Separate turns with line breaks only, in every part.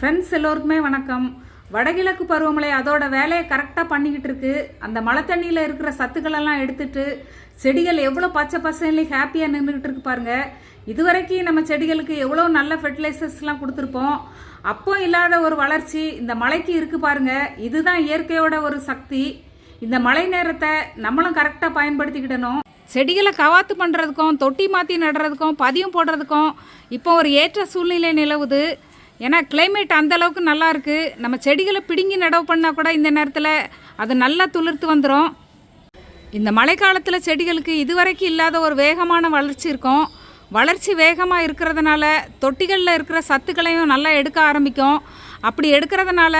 Friends எல்லோருக்குமே வணக்கம். வடகிழக்கு பருவமழை அதோட வேலையை கரெக்டாக பண்ணிக்கிட்டு இருக்கு. அந்த மழை தண்ணியில் இருக்கிற சத்துக்களெல்லாம் எடுத்துட்டு செடிகள் எவ்வளோ பச்சை பசங்களி ஹாப்பியாக நின்றுக்கிட்டு இருக்கு பாருங்க. இதுவரைக்கும் நம்ம செடிகளுக்கு எவ்வளோ நல்ல ஃபெர்டிலைசர்ஸ்லாம் கொடுத்துருப்போம். அப்போ இல்லாத ஒரு வளர்ச்சி இந்த மழைக்கு இருக்கு பாருங்க. இதுதான் இயற்கையோட ஒரு சக்தி. இந்த மழை நேரத்தை நம்மளும் கரெக்டாக பயன்படுத்திக்கிடணும். செடிகளை கவாத்து பண்ணுறதுக்கும் தொட்டி மாற்றி நடுறதுக்கும் பதியம் போடுறதுக்கும் இப்போ ஒரு ஏற்ற சூழ்நிலை நிலவுது. ஏன்னா கிளைமேட் அந்த அளவுக்கு நம்ம செடிகளை பிடுங்கி நடவு பண்ணால் கூட இந்த நேரத்தில் அது நல்லா துளிர்த்து வந்துடும் இந்த மழைக்காலத்தில் செடிகளுக்கு இதுவரைக்கும் இல்லாத ஒரு வேகமான வளர்ச்சி இருக்கும். வளர்ச்சி வேகமாக இருக்கிறதுனால தொட்டிகளில் இருக்கிற சத்துக்களையும் நல்லா எடுக்க ஆரம்பிக்கும். அப்படி எடுக்கிறதுனால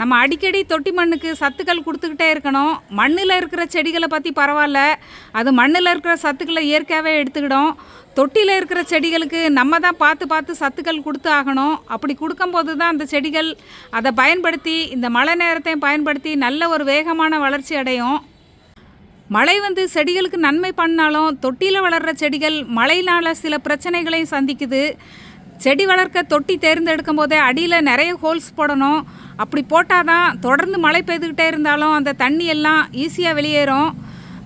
நம்ம அடிக்கடி தொட்டி மண்ணுக்கு சத்துக்கள் கொடுத்துக்கிட்டே இருக்கணும். மண்ணில் இருக்கிற செடிகளை பற்றி பரவாயில்ல. அது மண்ணில் இருக்கிற சத்துக்களை இயற்கையாகவே எடுத்துக்கிடும். தொட்டியில் இருக்கிற செடிகளுக்கு நம்ம தான் பார்த்து பார்த்து சத்துக்கள் கொடுத்து ஆகணும். அப்படி கொடுக்கும்போது தான் அந்த செடிகள் அதை பயன்படுத்தி இந்த மழை நேரத்தையும் பயன்படுத்தி நல்ல ஒரு வேகமான வளர்ச்சி அடையும். மழை வந்து செடிகளுக்கு நன்மை பண்ணாலும் தொட்டியில் வளர்கிற செடிகள் மழையினால் சில பிரச்சனைகளையும் சந்திக்குது. செடி வளர்க்க தொட்டி தேர்ந்தெடுக்கும் போதே அடியில் நிறைய ஹோல்ஸ் போடணும். அப்படி போட்டால் தான் தொடர்ந்து மழை பெய்துக்கிட்டே இருந்தாலும் அந்த தண்ணி எல்லாம் ஈஸியாக வெளியேறும்.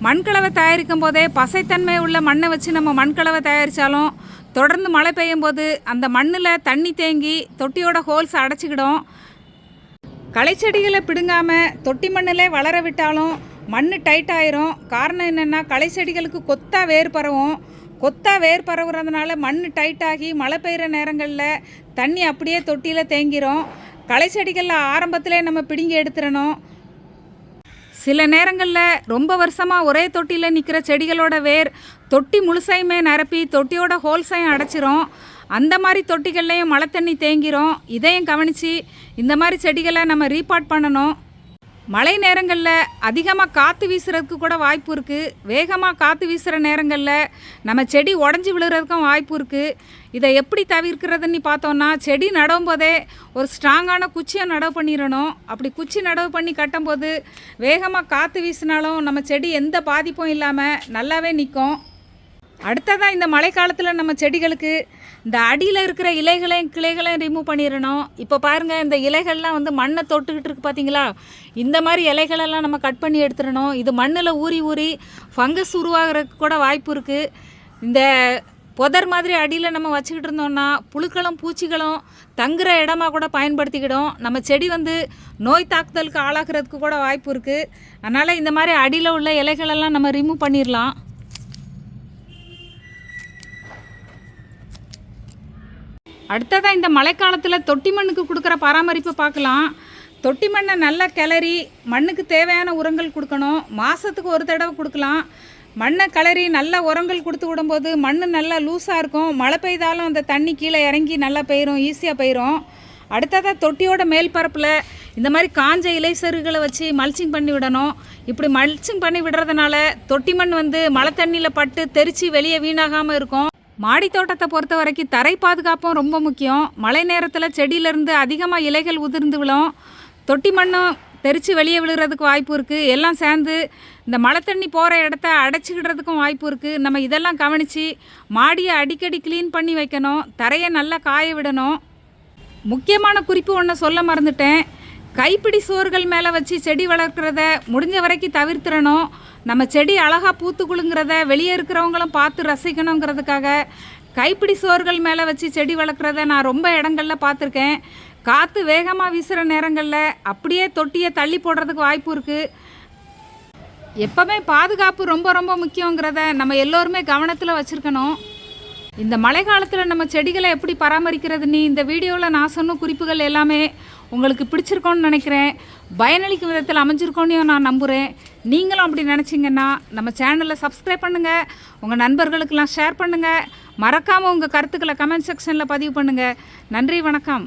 மண்கலவை தயாரிக்கும் போதே பசைத்தன்மை உள்ள மண்ணை வச்சு நம்ம மண்கலவை தயாரித்தாலும் தொடர்ந்து மழை பெய்யும் போது அந்த மண்ணில் தண்ணி தேங்கி தொட்டியோட ஹோல்ஸ் அடைச்சிக்கிடும். களைச்செடிகளை பிடுங்காமல் தொட்டி மண்ணிலே வளர விட்டாலும் மண் டைட் ஆயிரும். காரணம் என்னென்னா களைச்செடிகளுக்கு கொத்தா வேர் பரவும். கொத்தா வேர் பரவுறதுனால மண் டைட் ஆகி மழை பெய்கிற நேரங்களில் தண்ணி அப்படியே தொட்டியில் தேங்கிரும். களை செடிகளில் ஆரம்பத்திலே நம்ம பிடுங்கி எடுத்துடணும் சில நேரங்களில் ரொம்ப வருஷமாக ஒரே தொட்டியில் நிற்கிற செடிகளோட வேர் தொட்டி முழுசையுமே நிரப்பி தொட்டியோட ஹோல்ஸையும் அடைச்சிரும். அந்த மாதிரி தொட்டிகள்லேயும் மழை தண்ணி தேங்கிரும். இதையும் கவனித்து இந்த மாதிரி செடிகளை நம்ம ரீபாட் பண்ணணும். மழை நேரங்களில் அதிகமாக காற்று வீசுறதுக்கு கூட வாய்ப்பு இருக்குது வேகமாக காற்று வீசுகிற நேரங்களில் நம்ம செடி உடஞ்சி விழுறதுக்கும் வாய்ப்பு இருக்குது இதை எப்படி தவிர்க்கிறதுன்னு பார்த்தோன்னா செடி நடவும் போதே ஒரு ஸ்ட்ராங்கான குச்சியை நடவு பண்ணிடணும். அப்படி குச்சி நடவு பண்ணி கட்டும்போது வேகமாக காற்று வீசினாலும் நம்ம செடி எந்த பாதிப்பும் இல்லாமல் நல்லாவே நிற்கும். அடுத்ததாக இந்த மழைக்காலத்தில் நம்ம செடிகளுக்கு இந்த அடியில் இருக்கிற இலைகளையும் கிளைகளையும் ரிமூவ் பண்ணிடணும். இப்போ பாருங்கள் இந்த இலைகள்லாம் வந்து மண்ணை தொட்டுக்கிட்டு இருக்கு பார்த்தீங்களா இந்த மாதிரி இலைகளெல்லாம் நம்ம கட் பண்ணி எடுத்துடணும். இது மண்ணில் ஊறி ஊறி ஃபங்கஸ் உருவாகிறதுக்கு கூட வாய்ப்பு இருக்குது இந்த புதர் மாதிரி அடியில் நம்ம வச்சுக்கிட்டு இருந்தோம்னா புழுக்களும் பூச்சிகளும் தங்குற இடமா கூட பயன்படுத்திக்கிடும். நம்ம செடி வந்து நோய் தாக்குதலுக்கு ஆளாகிறதுக்கு கூட வாய்ப்பு இருக்குது அதனால் இந்த மாதிரி அடியில் உள்ள இலைகளெல்லாம் நம்ம ரிமூவ் பண்ணிடலாம். அடுத்ததாக இந்த மழைக்காலத்தில் தொட்டி மண்ணுக்கு கொடுக்குற பராமரிப்பு பார்க்கலாம். தொட்டி மண்ணை நல்லா கிளறி மண்ணுக்கு தேவையான உரங்கள் கொடுக்கணும். மாதத்துக்கு ஒரு தடவை கொடுக்கலாம். மண்ணை கிளறி நல்ல உரங்கள் கொடுத்து விடும்போது மண் நல்லா லூஸாக இருக்கும். மழை பெய்தாலும் அந்த தண்ணி கீழே இறங்கி நல்லா பெயிரும் ஈஸியாக பெயிரும். அடுத்ததாக தொட்டியோட மேல் பரப்பில் இந்த மாதிரி காஞ்ச இலை செருகளை வச்சு மல்ச்சிங் பண்ணி விடணும். இப்படி மல்ச்சிங் பண்ணி விடுறதுனால தொட்டி மண் வந்து மழை தண்ணியில் பட்டு தெரித்து வெளியே வீணாகாமல் இருக்கும். மாடி தோட்டத்தை பொறுத்த வரைக்கும் தரை பாதுகாப்பும் ரொம்ப முக்கியம். மழை நேரத்தில் செடியிலேருந்து அதிகமாக இலைகள் உதிர்ந்து விழும். தொட்டி மண்ணும் தெரித்து வெளியே விழுறதுக்கு வாய்ப்பு இருக்குது எல்லாம் சேர்ந்து இந்த மழை தண்ணி போகிற இடத்த அடைச்சிக்கிடுறதுக்கும் வாய்ப்பு இருக்குது நம்ம இதெல்லாம் கவனித்து மாடியை அடிக்கடி க்ளீன் பண்ணி வைக்கணும். தரையை நல்லா காய விடணும். முக்கியமான குறிப்பு ஒன்று சொல்ல மறந்துட்டேன். கைப்பிடி சுவர்கள் மேலே வச்சு செடி வளர்க்குறத முடிஞ்ச வரைக்கும் தவிர்த்துறணும் நம்ம செடி அழகாக பூத்து குலுங்கிறத வெளியே இருக்கிறவங்களும் பார்த்து ரசிக்கணுங்கிறதுக்காக கைப்பிடி சுவர்கள் மேலே வச்சு செடி வளர்க்குறத நான் ரொம்ப இடங்களில் பார்த்துருக்கேன். காற்று வேகமாக வீசுகிற நேரங்களில் அப்படியே தொட்டியை தள்ளி போடுறதுக்கு வாய்ப்பு இருக்குது எப்போவுமே பாதுகாப்பு ரொம்ப ரொம்ப முக்கியங்கிறத நம்ம எல்லோருமே கவனத்தில் வச்சுருக்கணும். இந்த மழை காலத்தில் நம்ம செடிகளை எப்படி பராமரிக்கிறது நீ? இந்த வீடியோவில் நான் சொன்ன குறிப்புகள் எல்லாமே உங்களுக்கு பிடிச்சிருக்கோன்னு நினைக்கிறேன். பயனளிக்கும் விதத்தில் அமைஞ்சிருக்கோன்னு நான் நம்புகிறேன் நீங்களும் அப்படி நினச்சிங்கன்னா நம்ம சேனலை சப்ஸ்கிரைப் பண்ணுங்கள் உங்கள் நண்பர்களுக்கெல்லாம் ஷேர் பண்ணுங்கள் மறக்காமல் உங்கள் கருத்துக்களை கமெண்ட் செக்ஷனில் பதிவு பண்ணுங்கள் நன்றி வணக்கம்.